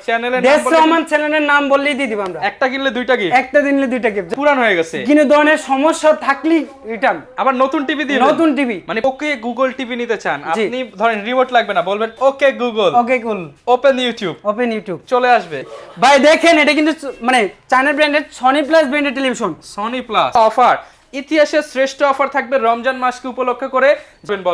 চ্যানেলের নাম দেশ বলে রহমান চ্যানেলের নাম বললেই দিয়ে দিব আমরা। একটা কিনলে দুইটা কি একটা দিনলে দুইটা গিফট পুরান হয়ে গেছে। কিন্তু ধরনের সমস্যা থাকলেই রিটার্ন আবার নতুন টিভি দিয়ে নতুন টিভি মানে ওকে গুগল টিভি নিতে চান আপনি ধরেন রিমোট লাগবে না বলবেন okay Google okay open YouTube open YouTube চলে আসবে। ভাই দেখেন এটা কিন্তু মানে চায়না ব্র্যান্ডের সনি প্লাস ব্র্যান্ডের টেলিভিশন সনি প্লাস অফার ইতিহাসের শ্রেষ্ঠ অফার থাকবে রমজান মাসকে উপলক্ষ করে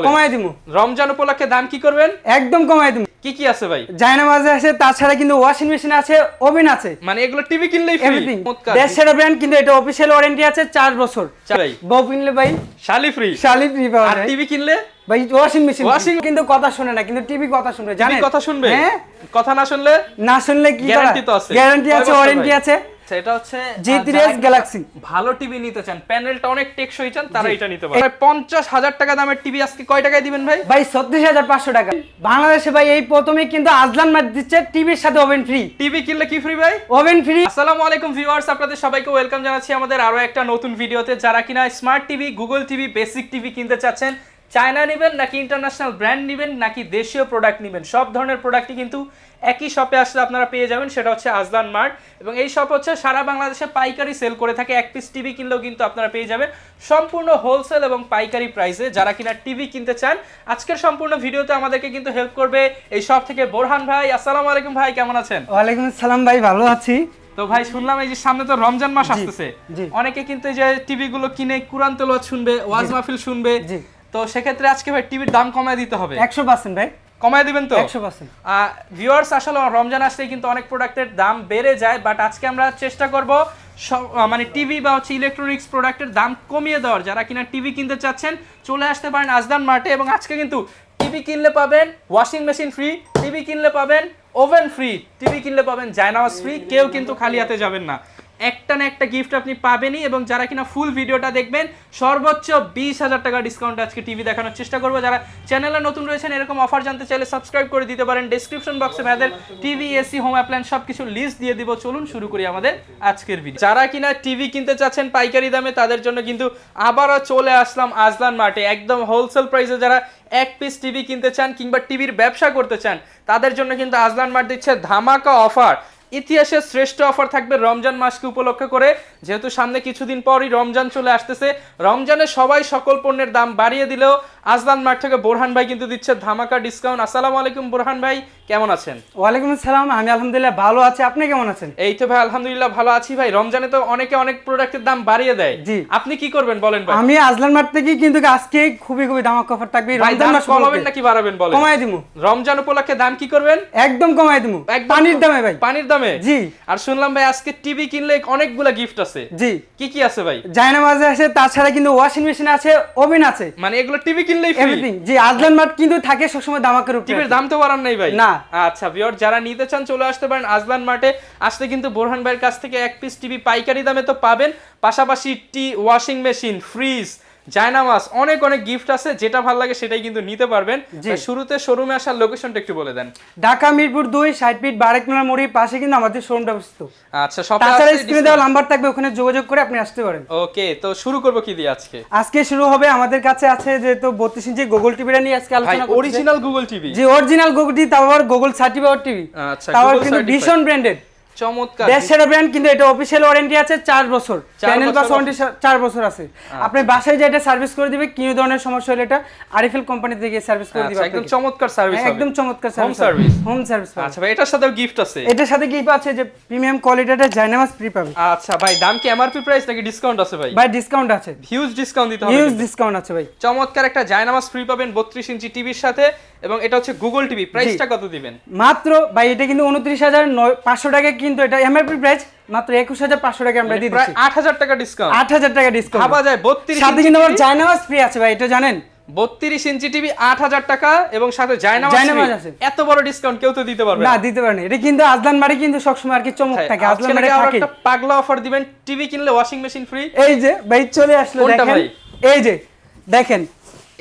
কমাই দিমু। রমজান উপলক্ষে দাম কি করবেন? একদম কমাই দিমু। কি কি আছে ভাই? জায়না মাঝে আছে তাছাড়া কিন্তু ওয়াশিং মেশিন আছে ওভেন আছে। মানে এগুলো টিভি কিনলেই ফ্রি দেশ সেরা ব্র্যান্ড কিন্তু এটা অফিসিয়াল ওয়ারেন্টি আছে চার বছর। ভাই। বউ কিনলে ভাই শালি ফ্রি শালি ফ্রি পাওয়া আর টিভি কিনলে? ভাই ওয়াশিং মেশিন ওয়াশিং কিন্তু কথা শুনে না কিন্তু টিভি কথা শুনবে জানেন? কথা শুনবে? হ্যাঁ? কথা না শুনলে না শুনলে কি গ্যারান্টি তো আছে। গ্যারান্টি আছে ওয়ারেন্টি ভাই? আছে সেটা হচ্ছে গ্যালাক্সি। ভালো টিভি নিতে চান প্যানেলটা অনেক টেকসই চান তারা এটা নিতে পারে। পঞ্চাশ হাজার টাকা দামের টিভি আজকে কয় টাকায় দিবেন ভাই? ভাই ছত্রিশ হাজার পাঁচশো টাকা। বাংলাদেশে ভাই এই প্রথমে কিন্তু আজলান মার্ট দিচ্ছে টিভির সাথে ওভেন ফ্রি টিভি কিনলে কি ফ্রি ভাই? ওভেন ফ্রি আসসালামু আলাইকুম ভিউয়ার্স আপনাদের সবাইকে ওয়েলকাম জানাচ্ছি আমাদের আরও একটা নতুন ভিডিওতে যারা কিনা smart TV Google TV basic TV কিনতে চাচ্ছেন চায়না নেবেন নাকি ইন্টারন্যাশনাল ব্র্যান্ড নেবেন নাকি দেশীয় প্রোডাক্ট নেবেন? সব ধরনের প্রোডাক্টই কিন্তু একই শপে আসলে আপনারা পেয়ে যাবেন সেটা হচ্ছে আজলান মার্ট। এবং এই শপ হচ্ছে সারা বাংলাদেশে পাইকারি সেল করে থাকে এক পিস টিভি কিনলেও কিন্তু আপনারা পেয়ে যাবেন সম্পূর্ণ হোলসেল এবং পাইকারি প্রাইসে যারা কিনা টিভি কিনতে চান আজকের সম্পূর্ণ ভিডিওতে আমাদেরকে কিন্তু হেল্প করবে এই শপ থেকে বোরহান ভাই। আসসালামু আলাইকুম ভাই কেমন আছেন? ওয়ালাইকুম আসসালাম ভাই ভালো আছি। তো ভাই শুনলাম এই যে সামনে তো রমজান মাস আসতেছে। অনেকে কিন্তু এই যে টিভি গুলো কিনে কুরআন তেলাওয়াত শুনবে ওয়াজ মাহফিল শুনবে। তো সেক্ষেত্রে আজকে ভাই টিভির দাম কমায় দিতে হবে। একশো পার্সেন্ট ভাই। কমায় দিবেন তো? একশো পার্সেন্ট ভিউয়ার্স আসলে রমজান আসলে কিন্তু অনেক প্রোডাক্টের দাম বেড়ে যায় বাট আজকে আমরা চেষ্টা করব মানে টিভি বা হচ্ছে ইলেকট্রনিক্স প্রোডাক্টের দাম কমিয়ে দেওয়ার। যারা কিনা টিভি কিনতে চাচ্ছেন চলে আসতে পারেন আজদান মার্টে এবং আজকে কিন্তু টিভি কিনলে পাবেন ওয়াশিং মেশিন ফ্রি টিভি কিনলে পাবেন ওভেন ফ্রি টিভি কিনলে পাবেন জায়নাওয়াজ ফ্রি কেউ কিন্তু খালি হাতে যাবেন না। একটা না একটা গিফট আপনি পাবেনই এবং যারা কিনা ফুল ভিডিওটা দেখবেন, সর্বোচ্চ বিশ হাজার টাকা ডিসকাউন্ট আজকে টিভি দেখানোর চেষ্টা করব। যারা চ্যানেলে নতুন রয়েছেন, এরকম অফার জানতে চাইলে সাবস্ক্রাইব করে দিতে পারেন। ডেসক্রিপশন বক্সে ভাইদের টিভি এসি হোম অ্যাপ্লায়েন্স সব কিছু লিস্ট দিয়ে দিব। চলুন শুরু করি আমাদের আজকের ভিডিও যারা কিনা টিভি কিনতে চাচ্ছেন পাইকারি দামে, তাদের জন্য কিন্তু আবারও চলে আসলাম আজলান মার্টে। একদম হোলসেল প্রাইসে যারা এক পিস টিভি কিনতে চান কিংবা টিভির ব্যবসা করতে চান, তাদের জন্য কিন্তু আজলান মার্ট দিচ্ছে ধামাকা অফার ইতিহাসের শ্রেষ্ঠ অফার থাকবে রমজান মাসকে উপলক্ষ করে। যেহেতু সামনে কিছুদিন পরই রমজান চলে আসতেছে, রমজানে সবাই সকল পণ্যের দাম বাড়িয়ে দিলেও আজলান মার্ট থেকে বোরহান ভাই কিন্তু দিচ্ছে ধামাকা ডিসকাউন্ট আসসালামু আলাইকুম বোরহান ভাই কেমন আছেন? ওয়ালাইকুম আসসালাম আমি আলহামদুলিল্লাহ ভালো আছি। আপনি কেমন আছেন? এই তো ভাই আলহামদুলিল্লাহ ভালো আছি ভাই। রমজানে তো অনেকে অনেক প্রোডাক্টের দাম বাড়িয়ে দেয়। জি। আপনি কি করবেন বলেন ভাই? আমি আজলান মার্ট থেকে কিন্তু আজকে খুবই খুবই দামাক অফার থাকবে। রমজান মাস কমাবেন নাকি বাড়াবেন বলেন? কমাই দিমু। রমজান উপলক্ষে দাম কি করবেন? একদম কমাই দিমু। পানির দামে ভাই। পানির দামে? জি। আর শুনলাম ভাই আজকে টিভি কিনলে অনেকগুলা গিফট আছে। জি। কি কি আছে ভাই? জায়না মাঝে আছে তাছাড়া কিন্তু ওয়াশিং মেশিন আছে ওভেন আছে। মানে এগুলো টিভি কিনলেই ফ্রি এভরিথিং জি আজলান মার্ট কিন্তু থাকে সবসময় দামাকের উপরে টিভির দাম তো বাড়ান নাই ভাই। না। আচ্ছা ভিউয়ার যারা নিতে চান চলে আসতে পারেন আজলান মার্টে। আসতে কিন্তু বোরহান ভাইয়ের কাছ থেকে এক পিস টিভি পাইকারি দামে তো পাবেন। পাশাপাশি টি ওয়াশিং মেশিন ফ্রিজ জায়নামাস অনেক অনেক গিফট আছে যেটা ভালো লাগে সেটাই কিন্তু নিতে পারবেন। শুরুতে শোরুমে আসার লোকেশনটা একটু বলে দেন। ঢাকা মিরপুর দুই ষাট ফিট বারেকনোলা মোড়ের পাশে কিন্তু আমাদের শোরুমটা অবস্থিত। আচ্ছা সব তাছাড়া স্ক্রিনে দেওয়া নাম্বার থাকবে ওখানে যোগাযোগ করে আপনি আসতে পারেন। ওকে তো শুরু করব কি দিয়ে আজকে? আজকে শুরু হবে আমাদের কাছে আছে যেহেতু বত্রিশ ইঞ্চি গুগল টিভিটা নিয়ে আজকে আলোচনা করছি অরিজিনাল গুগল টিভি যে অরিজিনাল গুগল টিভি তাও আবার গুগল সার্টিফাইড টিভি আচ্ছা, তাও কিন্তু। ভীষণ ব্র্যান্ডেড চমৎকার। দেশ সেরা ব্র্যান্ড কিন্তু এটা অফিসিয়াল ওয়ারেন্টি আছে বছর। প্যানেল ওয়ারেন্টি বছর আছে। আপনি বাসায় যে এটা সার্ভিস করে দিবে কি ধরনের সমস্যা হলে এটা আরএফএল কোম্পানি থেকে সার্ভিস করে দিবে আচ্ছা একদম চমৎকার সার্ভিস হ্যাঁ, একদম চমৎকার হোম সার্ভিস হোম সার্ভিস আচ্ছা ভাই এটার সাথেও গিফট আছে। এটার সাথে কি আছে যে প্রিমিয়াম কোয়ালিটিটা জাইনামাস ফ্রি পাবে। আচ্ছা ভাই দাম কি এমআরপি প্রাইস নাকি ডিসকাউন্ট আছে ভাই? ভাই ডিসকাউন্ট আছে। হিউজ ডিসকাউন্ট দিতে হবে হিউজ ডিসকাউন্ট আছে ভাই। চমৎকার একটা জায়নামাজ ফ্রি পাবেন বত্রিশ ইঞ্চি টিভির সাথে। এবং এটা হচ্ছে গুগল টিভি প্রাইসটা কত দিবেন? মাত্র ভাই এটা কিন্তু উনত্রিশ হাজার পাঁচশো টাকা কিন্তু এটা এমআরপি প্রাইস মাত্র একুশ হাজার পাঁচশো টাকা আমরা দিয়ে প্রায় দিচ্ছি। আট হাজার টাকা ডিসকাউন্ট আট হাজার টাকা ডিসকাউন্ট ভাবা যায় বত্রিশ সাথে কিন্তু আমার জাইনামাস ফ্রি আছে ভাই এটা জানেন? বত্রিশ ইঞ্চি টিভি আট হাজার টাকা এবং সাথে জায়নামাজ জায়নামাজ আছে। এত বড় ডিসকাউন্ট কেউ তো দিতে পারবে না দিতে পারেন এটা কিন্তু আজলান মারি কিন্তু সবসময় আর কি চমক হ্যাঁ, থাকে আজলান মারি থাকে। একটা পাগলা অফার দিবেন টিভি কিনলে ওয়াশিং মেশিন ফ্রি এই যে ভাই চলে আসলো দেখেন। এই যে দেখেন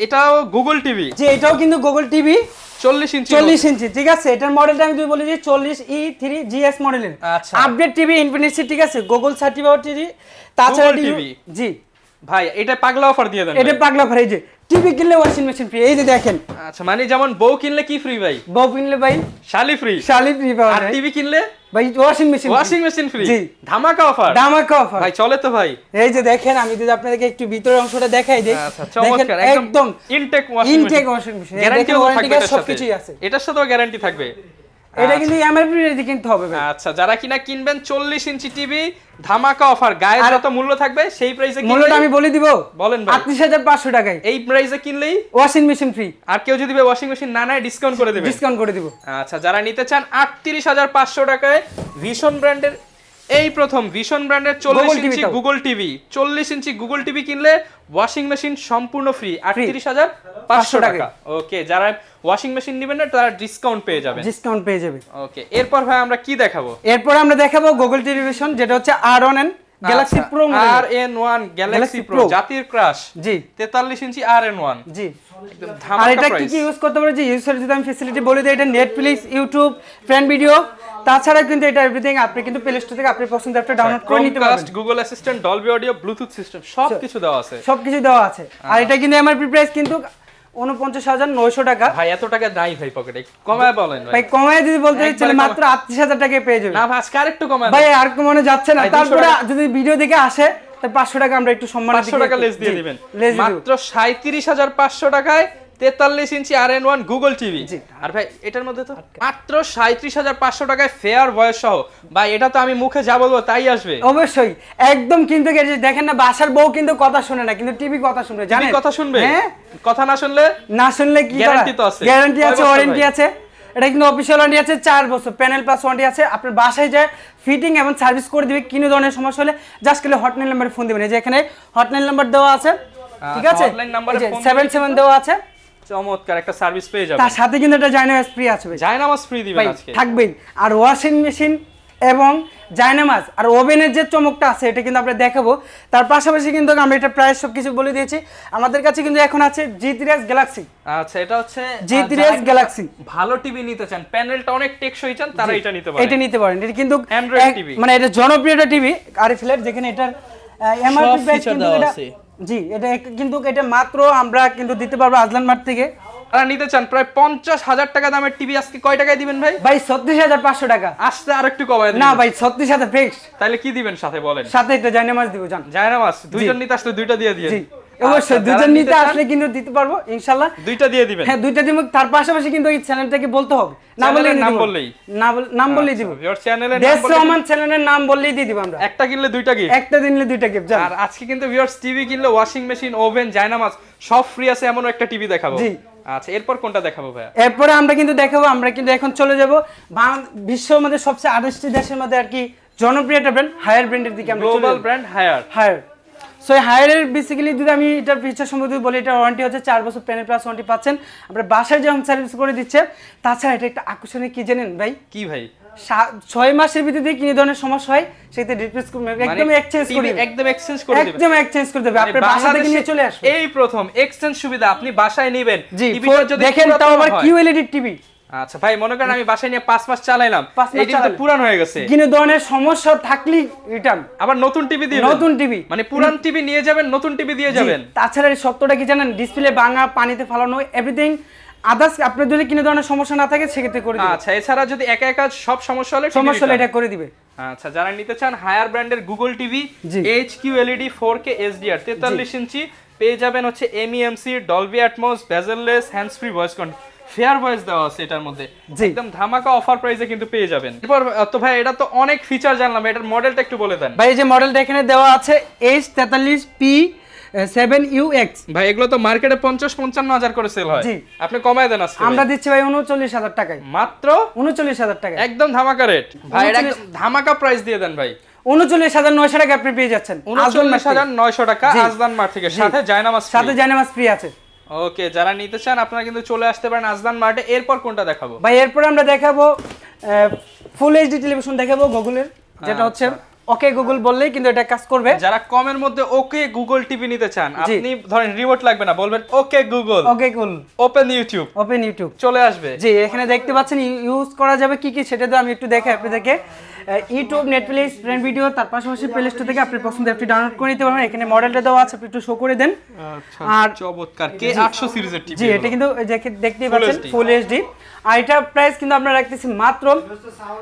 এটাও গুগল টিভি যে এটাও কিন্তু গুগল টিভি চল্লিশ ইঞ্চি চল্লিশ ইঞ্চি ঠিক আছে? এটার মডেলটা আমি যদি বলি যে চল্লিশ ই থ্রি জিএস মডেলের আচ্ছা। আপডেট টিভি ইনফিনিক্সি ঠিক আছে? গুগল টিভি তাছাড়া TV জি। ভাই এটা পাগলা অফার দিয়ে দেন এটা। পাগলা ভাই যে টিভি কিনলে ওয়াশিং মেশিন ফ্রি এই যে দেখেন। আচ্ছা মানে যেমন বউ কিনলে কি ফ্রি ভাই? বউ কিনলে ভাই? শালি ফ্রি শালি ফ্রি পাওয়া আর যায়। টিভি কিনলে ভাই washing machine washing machine free জি। ধামাকা অফার ধামাকা অফার ভাই চলে তো ভাই। এই যে দেখেন আমি যদি আপনাদেরকে একটু ভিতরের অংশটা দেখাই দেই। আচ্ছা চমৎকার একদম Intech washing Intech washing machine guarantee সবকিছুই আছে। এটার সাথেও গ্যারান্টি থাকবে। এটা কিন্তু এমআরপি রেটে কিনতে হবে আচ্ছা যারা কিনা কিনবেন চল্লিশ ইঞ্চি টিভি ধামাকা অফার গায়ে যত মূল্য থাকবে সেই প্রাইসে মূল্যটা আমি বলে দিব। বলেন ভাই। আটত্রিশ হাজার পাঁচশো টাকায়। এই প্রাইসে কিনলেই ওয়াশিং মেশিন ফ্রি আর কেউ যদি ওয়াশিং মেশিন না নেয় ডিসকাউন্ট করে দেবে ডিসকাউন্ট করে দিব। আচ্ছা যারা নিতে চান আটত্রিশ হাজার পাঁচশো টাকায় ভিশন ব্র্যান্ডের এই প্রথম ভীষণ ব্র্যান্ডের চল্লিশ ইঞ্চি গুগল টিভি চল্লিশ ইঞ্চি গুগল টিভি কিনলে ওয়াশিং মেশিন সম্পূর্ণ ফ্রি আটত্রিশ হাজার পাঁচশো টাকা। ওকে যারা ওয়াশিং মেশিন নেবেন না তারা ডিসকাউন্ট পেয়ে যাবেন। ডিসকাউন্ট পেয়ে যাবে। ওকে এরপর ভাই আমরা কি দেখাবো? এরপর আমরা দেখাবো গুগল টেলিভিশন যেটা হচ্ছে R on N Galaxy Pro R N one Galaxy Pro জাতির ক্রাশ জি। তেতাল্লিশ ইঞ্চি আর এন ওয়ান জি। আর এটা কি কি ইউজ করতে পারে? যে ইউজার যদি আমি ফেসিলিটি বলে দিই এটা নেটফ্লিক্স ইউটিউব ফ্রেন্ড ভিডিও তাছাড়া কিন্তু এটা এভরিথিং আপনি কিন্তু প্লে স্টোর থেকে আপনি পছন্দের একটা ডাউনলোড করে নিতে পারবেন। Google assistant Dolby audio Bluetooth system সব কিছু দেওয়া আছে। সবকিছু দেওয়া আছে। আর এটা কিন্তু এমআরপি প্রাইস কিন্তু উনপঞ্চাশ হাজার নয়শো টাকা। ভাই এত টাকা নাই ভাই পকেটে কমায় বলেন ভাই। কমায় যদি বলতে চাইলে মাত্র আটত্রিশ হাজার টাকায় পেয়ে যাবেন। না ভাই আজকে আরেকটু কমায় ভাই আর মনে যাচ্ছে না? ভাই, 200 তারপরে যদি ভিডিও দেখে আসে তাহলে পাঁচশো টাকা আমরা একটু সম্মান পাঁচশো টাকা লেস দিয়ে দিবেন। মাত্র সাঁত্রিশ হাজার পাঁচশো টাকায় তেতাল্লিশ inch R N one Google TV আর ভাই এটার মধ্যে তো মাত্র সাঁত্রিশ হাজার পাঁচশো টাকায় ফেয়ার ভয়েস সহ। ভাই এটা তো আমি মুখে যা বলব তাই আসবে। অবশ্যই একদম কিন্তু দেখেন না বাসার বউ কিন্তু কথা শুনে না কিন্তু টিভি কথা শুনবে জানেন? কথা শুনবে? হ্যাঁ? কথা না শুনলে না শুনলে কি Guarantee তো আছে। গ্যারান্টি আছে ওয়ারেন্টি আছে। এটা কিন্তু অফিসিয়াল ওয়ারেন্টি আছে চার বছর। প্যানেল প্লাস ওয়ারেন্টি আছে। আপনার বাসায় যায় ফিটিং এবং সার্ভিস করে দিবে কোনো ধরনের সমস্যা হলে জাস্ট খালি হটলাইন নাম্বারে ফোন দিবেন। এই যে এখানে হটলাইন নাম্বার দেওয়া আছে ঠিক আছে? phone সেভেন সেভেন দেওয়া আছে। চমৎকার একটা সার্ভিস পেয়ে যাবে তার সাথে কিন্তু একটা জাইনামাজ ফ্রি আছে জায়নামাজ ফ্রি দিবেন আজকে। থাকবেই। আর ওয়াশিং মেশিন এবং জায়নামাজ আর ওভেনের যে চমকটা আছে এটা কিন্তু আমরা দেখাবো। তার পাশাপাশি কিন্তু আমরা এটা প্রায় সব কিছু বলে দিয়েছি। আমাদের কাছে কিন্তু এখন আছে জি থ্রি গ্যালাক্সি আচ্ছা এটা হচ্ছে জি আহ, থ্রি যারা কিনা গ্যালাক্সি ভালো টিভি নিতে চান প্যানেলটা অনেক টেকসই চান তারা এটা নিতে পারেন। এটা নিতে পারেন। এটা কিন্তু অ্যান্ড্রয়েড TV মানে এটা জনপ্রিয় একটা টিভি আরিফিলের যেখানে এটার এমআরপি প্রাইস কিন্তু এটা আছে। জি এটা কিন্তু এটা মাত্র আমরা কিন্তু দিতে পারব আজলান মার্ট থেকে। তারা নিতে চান প্রায় পঞ্চাশ হাজার টাকা দামের টিভি আজকে কয় টাকায় দিবেন ভাই? ভাই ছত্রিশ হাজার পাঁচশো টাকা। আসতে আর একটু কমায় না ভাই ছত্রিশ হাজার ফিক্স তাহলে কি দিবেন সাথে বলেন? সাথে একটা জায়নামাজ দিব জান। জায়নামাজ দুইজন নিতে আসলে দুইটা দিয়ে দিয়ে অবশ্যই দুজন নিতে আসলে কিন্তু দিতে পারব ইনশাল্লাহ। দুইটা দিয়ে দিবেন। হ্যাঁ দুইটা দিব তার পাশাপাশি কিন্তু এই চ্যানেলটাকে বলতে হবে। না Channel নাম। বললেই? না নাম বললেই দিব। ভিউয়ার চ্যানেলের দেশ রহমান চ্যানেলের নাম বললেই দিয়ে দিব আমরা। একটা কিনলে দুইটা একটা দিনলে দুইটা গিফট আর আজকে কিন্তু ভিউয়ার্স টিভি কিনলে ওয়াশিং মেশিন ওভেন জায়নামাজ সব ফ্রি আছে এমন একটা টিভি দেখাবো। জি। আচ্ছা এরপর কোনটা দেখাবো ভাইয়া? এরপরে আমরা কিন্তু দেখাবো আমরা কিন্তু এখন চলে যাব বিশ্বের মধ্যে সবচেয়ে আঠাশটি দেশের মধ্যে আর কি জনপ্রিয় একটা ব্র্যান্ড হায়ার ব্র্যান্ডের দিকে আমরা চলে global brand Haier Haier so এই হায়ারের বেসিক্যালি যদি আমি এটার ফিচার সম্বন্ধে বলি এটা ওয়ারেন্টি হচ্ছে চার বছর প্যানেল প্লাস ওয়ারেন্টি পাচ্ছেন। আমরা বাসায় যে হোম সার্ভিস করে দিচ্ছে তাছাড়া এটা একটা আকর্ষণীয় কি জানেন ভাই? কি ভাই? ছয় মাসের ভিতরে কি ধরনের সমস্যা হয় সেটা রিপ্লেস একদম এক্সচেঞ্জ করে দিবে। একদম এক্সচেঞ্জ করে দিবেন একদম এক্সচেঞ্জ করে দেবে। মানে আপনার বাসা থেকে নিয়ে চলে আসবে। এই প্রথম এক্সচেঞ্জ সুবিধা আপনি বাসায় নেবেন। জি যদি দেখেন তাও আবার কিউএলইডি টিভি আচ্ছা ভাই মনে করেন আমি বাসায় নিয়ে পাঁচ মাস চালাইলাম টিভি তো পুরান হয়ে গেছে। কোনো ধরনের সমস্যা থাকলেই রিটার্ন আবার নতুন টিভি দিয়ে নতুন টিভি মানে পুরান টিভি নিয়ে যাবেন নতুন টিভি দিয়ে যাবেন? তাছাড়া এই সত্যটা কি জানেন? ডিসপ্লে ভাঙা পানিতে ফালানো এভরিথিং আদার্স আপনার যদি কোনো ধরনের সমস্যা না থাকে সেক্ষেত্রে করে দিবে। আচ্ছা এছাড়া যদি একা একা সব সমস্যা হলে সমস্যা হলে এটা করে দিবে। আচ্ছা যারা নিতে চান হায়ার ব্র্যান্ডের Google TV H Q LED four K SDR তেতাল্লিশ ইঞ্চি। পেয়ে যাবেন হচ্ছে MEMC Dolby Atmos bezelless hands free voice control far voice দেওয়া আছে এটার মধ্যে। একদম ধামাকা অফার প্রাইসে কিন্তু পেয়ে যাবেন। এরপর তো ভাই এটা তো অনেক ফিচার জানলাম এটার মডেলটা একটু বলে দেন। ভাই এই যে মডেলটা এখানে দেওয়া আছে এইচ তেতাল্লিশ পি সেভেন ইউ এক্স ভাই এগুলো তো মার্কেটে পঞ্চাশ পঞ্চান্ন হাজার করে সেল হয়। আপনি কমায় দেন আজকে আমরা। দিচ্ছি ভাই উনচল্লিশ হাজার টাকায়। মাত্র? উনচল্লিশ হাজার টাকায়। একদম ধামাকা রেট ভাই এটা ধামাকা প্রাইস দিয়ে দেন ভাই। উনচল্লিশ হাজার নয়শো টাকা আপনি পেয়ে যাচ্ছেন। উনচল্লিশ হাজার নয়শো টাকা। আজদান মার্ট থেকে। সাথে জায়নামাজ সাথে জায়নামাজ ফ্রি আছে। ওকে যারা নিতে চান আপনারা কিন্তু চলে আসতে পারেন আজদান মার্টে। এরপর কোনটা দেখাবো? ভাই এরপর আমরা দেখাবো ফুল এইচডি টেলিভিশন দেখাবো গুগলের যেটা হচ্ছে ওকে গুগল বললেই কিন্তু এটা কাজ করবে। যারা কমের মধ্যে ওকে গুগল টিভি নিতে চান। আপনি ধরেন রিমোট লাগবে না বলবেন okay Google okay Google open YouTube open YouTube চলে আসবে। জি এখানে দেখতে পাচ্ছেন ইউজ করা যাবে কি কি সেটা তো আমি একটু দেখাই আপনাদেরকে। ইউটিউব নেটফ্লিক্স ফ্রেন্ড ভিডিও তার পাশাপাশি প্লে স্টোর থেকে আপনি পছন্দের অ্যাপটি ডাউনলোড করে নিতে পারবেন। এখানে মডেলটা দেওয়া আছে আপনি একটু শো করে দেন। আচ্ছা আর চমৎকার। কে আটশো সিরিজের টিভি জি এটা কিন্তু দেখতেই পাচ্ছেন ফুল এইচডি আর এটার প্রাইস কিন্তু আমরা রাখতেছি মাত্র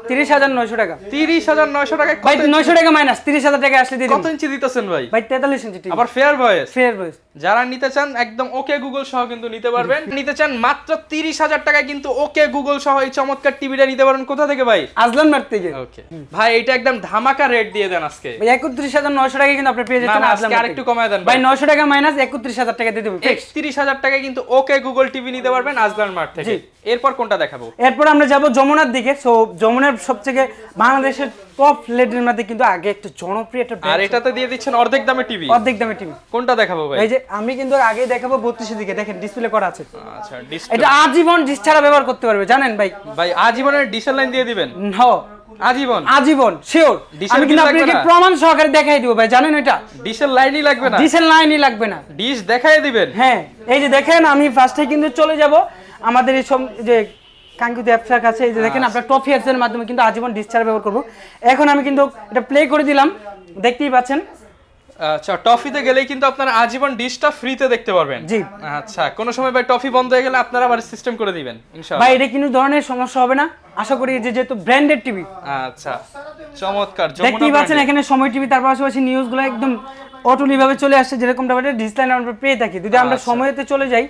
তিরিশ হাজার নয়শো টাকা। তিরিশ হাজার নয়শো টাকায় ভাই কত- নয়শো টাকা মাইনাস তিরিশ হাজার টাকা আসলে দিয়ে কত ইঞ্চি দিতেছেন ভাই? ভাই তেতাল্লিশ ইঞ্চি টিভি আবার ফেয়ার ভয়েস ফেয়ার বয়স যারা নিতে চান একদম ওকে গুগল সহ কিন্তু নিতে পারবেন। নিতে চান মাত্র তিরিশ হাজার টাকায় কিন্তু ওকে গুগল সহ এই চমৎকার টিভিটা নিতে পারেন। কোথা থেকে ভাই? আজলান মার্ট থেকে। ওকে ভাই এটা একদম ধামাকা রেট দিয়ে দেন আজকে। একত্রিশ হাজার নয়শো টাকা কিন্তু আপনি পেয়ে যাচ্ছেন না, আজকে আরেকটু কমায় দেন ভাই নয়শো টাকা মাইনাস একত্রিশ হাজার টাকা দিয়ে দেবো। একত্রিশ হাজার টাকায় কিন্তু ওকে গুগল টিভি নিতে পারবেন আজলান মার্ট থেকে। এরপর কোনটা দেখাবো? এরপর আমরা যাব যমুনার দিকে। সো যমুনার সবথেকে বাংলাদেশের টপ লেডের মধ্যে কিন্তু আগে একটা জনপ্রিয় একটা আর ছিল। এটাতে দিয়ে দিচ্ছেন অর্ধেক দামে টিভি অর্ধেক দামে টিভি কোনটা দেখাবো ভাই? এই যে আমি কিন্তু আগে দেখাবো বত্রিশের দিকে। দেখেন ডিসপ্লে করা আছে। আচ্ছা ডিসপ্লে এটা আজীবন ডিস ছাড়া ব্যবহার করতে পারবে জানেন ভাই? ভাই আজীবনের ডিসেল লাইন দিয়ে দিবেন? ন আজীবন। আজীবন শিওর আমি কিন্তু আপনাকে? প্রমাণ সহকারে দেখাই দিব ভাই জানেন এটা? ডিশের লাইনই লাগবে না? ডিশের লাইনই লাগবে না। ডিশ দেখাই দিবেন। হ্যাঁ এই যে দেখেন আমি ফার্স্টে কিন্তু চলে যাব। আমাদের এই সব যে কাঙ্ক্ষিত অ্যাপসার কাছে এই যে দেখেন আচ্ছা। আপনার টফি অ্যাপসের মাধ্যমে কিন্তু আজীবন ডিসচার্জ ব্যবহার করব। এখন আমি কিন্তু এটা প্লে করে দিলাম। দেখতেই পাচ্ছেন আচ্ছা টফিতে গেলেই কিন্তু আপনারা আজীবন ডিশটা ফ্রিতে দেখতে পারবেন। জি। আচ্ছা কোনো সময় ভাই টফি বন্ধ হয়ে গেলে আপনারা আবার সিস্টেম করে দিবেন ইনশাআল্লাহ। ভাই এটা কিন্তু ধরনের সমস্যা হবে না। আশা করি যে যেহেতু ব্র্যান্ডেড টিভি আচ্ছা চমৎকার। যমুনা দেখতেই পাচ্ছেন এখানে সময় টিভি তার পাশাপাশি নিউজগুলো একদম অটলি ভাবে চলে আসছে যেরকমটা আমাদের ডিসলাইন আমরা পেয়ে থাকি। যদি আমরা আচ্ছা। সময়তে চলে যাই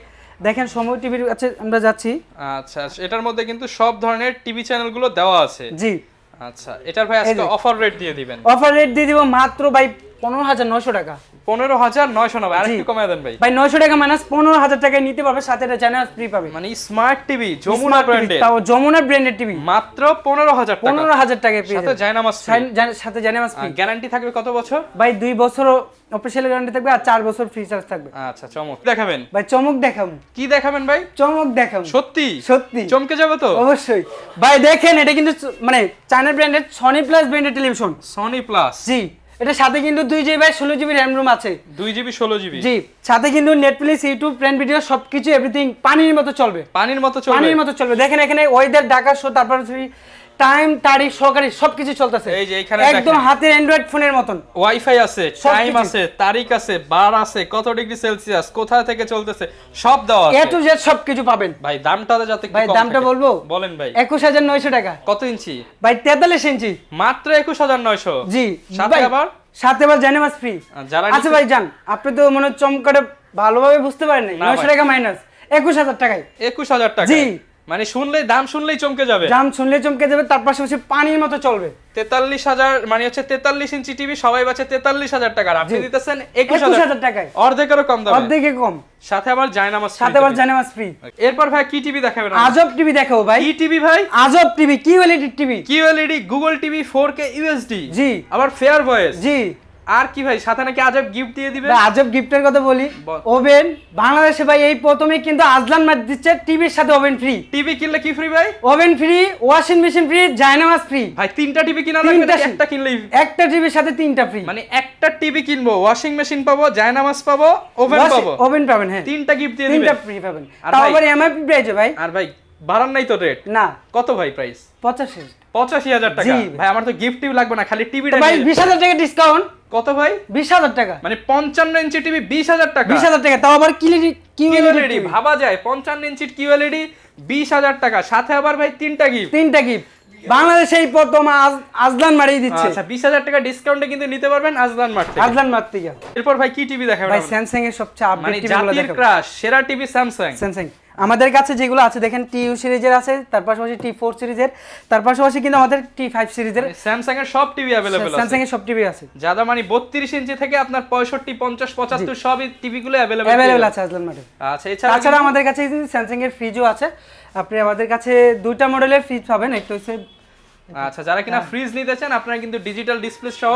দেখেন সময় টিভির কাছে আমরা যাচ্ছি। আচ্ছা এটার মধ্যে কিন্তু সব ধরনের টিভি চ্যানেলগুলো দেওয়া আছে। জি। আচ্ছা এটার ভাই আজকে অফার রেট দিয়ে দিবেন। অফার রেট দিয়ে দিব মাত্র ভাই পনেরো হাজার নয়শো টাকা। পনেরো হাজার নয়শো নব্বই। আরেকটু জি। কমায় দেন ভাই। ভাই নয়শো টাকা মাইনাস পনেরো হাজার টাকায় নিতে পারবে সাথে একটা চ্যানেল ফ্রি পাবে। মানে smart TV Jamuna Smart TV, ব্র্যান্ডের তাও যমুনা ব্র্যান্ডের টিভি মাত্র পনেরো হাজার পনেরো হাজার টাকায় পেয়ে সাথে জায়নামাজ সাথে জানেমাস ফ্রি গ্যারান্টি থাকবে কত বছর? ভাই দুই বছর অফিসিয়াল গ্যারান্টি থাকবে আর চার বছর ফ্রি চার্জ থাকবে। আচ্ছা চমক। দেখাবেন। ভাই চমক কি দেখাবেন ভাই? চমক সত্যি? সত্যি। চমকে যাবে তো? অবশ্যই। ভাই দেখেন এটা কিন্তু মানে চায়না ব্র্যান্ডের সনি প্লাস ব্র্যান্ডের টেলিভিশন সনি প্লাস জি। এটার সাথে কিন্তু দুই জিবি বাই ষোলো জিবি র্যাম রুম আছে। দুই জিবি ষোলো জিবি জি সাথে কিন্তু নেটফ্লিক্স ইউটিউব ফ্রেন্ড ভিডিও সবকিছু এভরিথিং পানির মতো চলবে। পানির মতো চলবে। পানির মতো চলবে। দেখেন এখানে ওয়েদার ঢাকা শো তারপর টাইম তারিখ সহকারী সবকিছু চলতেছে। এই যে এখানে একদম হাতের অ্যান্ড্রয়েড ফোনের মতন। ওয়াইফাই আছে টাইম আছে তারিখ আছে বার আছে কত ডিগ্রি সেলসিয়াস কোথা থেকে চলতেছে সব দেওয়া আছে। এ টু জেড সবকিছু পাবেন। ভাই দামটা যাতে ভাই দামটা বলব? বলেন ভাই। একুশ হাজার নয়শো টাকা। কত ইঞ্চি? ভাই তেতাল্লিশ ইঞ্চি। মাত্র একুশ হাজার নয়শো। জি। সাথে আবার? সাথে আবার জানেমাস ফ্রি আচ্ছা ভাই যান। আপনি তো মনে চমকাটা ভালোভাবে বুঝতে পারেন নাই না নয়শো ভাই। টাকা মাইনাস একুশ হাজার টাকায়। একুশ হাজার টাকা জি। মানে শুনলেই দাম শুনলেই চমকে যাবে। দাম শুনলে চমকে যাবে তার পাশাপাশি পানির মতো চলবে। তেতাল্লিশ হাজার মানে হচ্ছে তেতাল্লিশ ইঞ্চি টিভি সবাই বাঁচে তেতাল্লিশ হাজার টাকার আপনি দিতেছেন একুশ হাজার টাকায়। অর্ধেকেরও কম দামে। অর্ধেকে কম। সাথে আবার জায়নামাজ সাথে আবার। জানেমাস ফ্রি এরপর ভাই কি টিভি দেখাবেন আজব টিভি দেখাবো ভাই। কি টিভি ভাই? আজব টিভি কি ওয়েলিটি TV. QLED Google TV four K UHD জি। আবার ফেয়ার ভয়েস জি। আর কি ভাই সাথে নাকি আজব গিফট দিয়ে দিবে আজব গিফটের কথা বলি। ওভেন বাংলাদেশে ভাই এই প্রথমে কিন্তু আজলান মার দিচ্ছে টিভির সাথে ওভেন ফ্রি টিভি কিনলে কি ফ্রি ভাই? Oven free washing machine free জায়নামাজ ফ্রি ভাই তিনটা টিভি কিনা লাগবে একটা কিনলেই একটা টিভির সাথে তিনটা ফ্রি মানে একটা টিভি কিনবো ওয়াশিং মেশিন পাবো জায়নামাজ পাবো ওভেন পাবো। ওভেন পাবেন হ্যাঁ। তিনটা গিফট দিয়ে দিবে তিনটা ফ্রি পাবেন। আর আবার এমআইপি প্রাইজে ভাই। আর ভাই বাড়ান নাই তো রেট না। কত ভাই প্রাইস পঁচাশি। পঁচাশি হাজার টাকা। ভাই আমার তো গিফট টিভি লাগবে না খালি টিভিটা ভাই বিশ হাজার টাকা ডিসকাউন্ট কত ভাই? বিশ হাজার টাকা। মানে পঞ্চান্ন ইঞ্চি টিভি বিশ হাজার টাকা। বিশ হাজার টাকা তাও আবার কিলিটি কিউএলইডি ভাবা যায় পঞ্চান্ন ইঞ্চির কিউএলইডি বিশ হাজার টাকা। সাথে আবার ভাই তিনটা গিফট তিনটা গিফট বাংলাদেশে এই প্রথম আজলান মারিয়ে দিচ্ছে। আচ্ছা বিশ হাজার টাকা ডিসকাউন্টে কিন্তু নিতে পারবেন আজদান মার্ট থেকে। আজলান মার থেকে। এরপর ভাই কি টিভি দেখাবেন ভাই? স্যামসাং এর সবচেয়ে আপডেট মানে জাতির ক্রাশ সেরা টিভি স্যামসাং স্যামসাং আমাদের কাছে যেগুলো আছে দেখেন টি ইউ সিরিজের আছে তার পাশাপাশি টি ফোর সিরিজের তার পাশাপাশি কিন্তু আমাদের টি ফাইভ সিরিজের স্যামসাং এর সব টিভি অ্যাভেলেবল স্যামসাং এর সব টিভি আছে। যাদা মানে বত্রিশ ইঞ্চি থেকে আপনার পঁয়ষট্টি পঞ্চাশ পঁচাত্তর সব টিভি গুলো অ্যাভেলেবল অ্যাভেলেবল আছে আজলান মাঠে। আচ্ছা এছাড়া তাছাড়া আমাদের কাছে স্যামসাং এর ফ্রিজও আছে। আপনি আমাদের কাছে দুইটা মডেলের ফ্রিজ পাবেন। একটা হচ্ছে আচ্ছা যারা কিনা ফ্রিজ নিতে চান আপনারা কিন্তু ডিজিটাল ডিসপ্লে সহ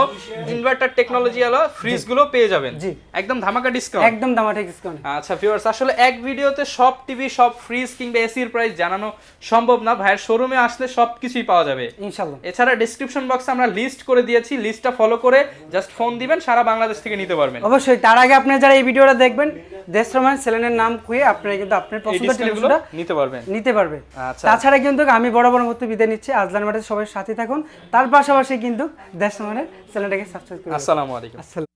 ইনভার্টার টেকনোলজি আলো ফ্রিজগুলো পেয়ে যাবেন। জি। একদম ধামাকা ডিসকাউন্ট একদম দামাটা ডিসকাউন্ট আচ্ছা ভিউয়ার্স আসলে এক ভিডিওতে সব টিভি সব ফ্রিজ কিংবা এসির প্রাইস জানানো সম্ভব না। ভাইয়ের শোরুমে আসলে সব কিছুই পাওয়া যাবে। ইনশাল্লাহ। এছাড়া ডেসক্রিপশন বক্সে আমরা লিস্ট করে দিয়েছি। লিস্টটা ফলো করে জাস্ট ফোন দিবেন সারা বাংলাদেশ থেকে নিতে পারবেন। অবশ্যই তার আগে আপনারা যারা এই ভিডিওটা দেখবেন দেশরমান সেলেনের নাম খুঁয়ে আপনারা কিন্তু আপনার পছন্দের টেলিভিশনটা নিতে পারবেন। নিতে পারবে আচ্ছা। তাছাড়া কিন্তু আমি বড় বড় মতো বিদায় নিচ্ছি। আজলান মাঠে সবাই সাথে থাকুন। তার পাশাপাশি কিন্তু দেশরমানের চ্যানেলটাকে সাবস্ক্রাইব করুন আসসালামু আলাইকুম।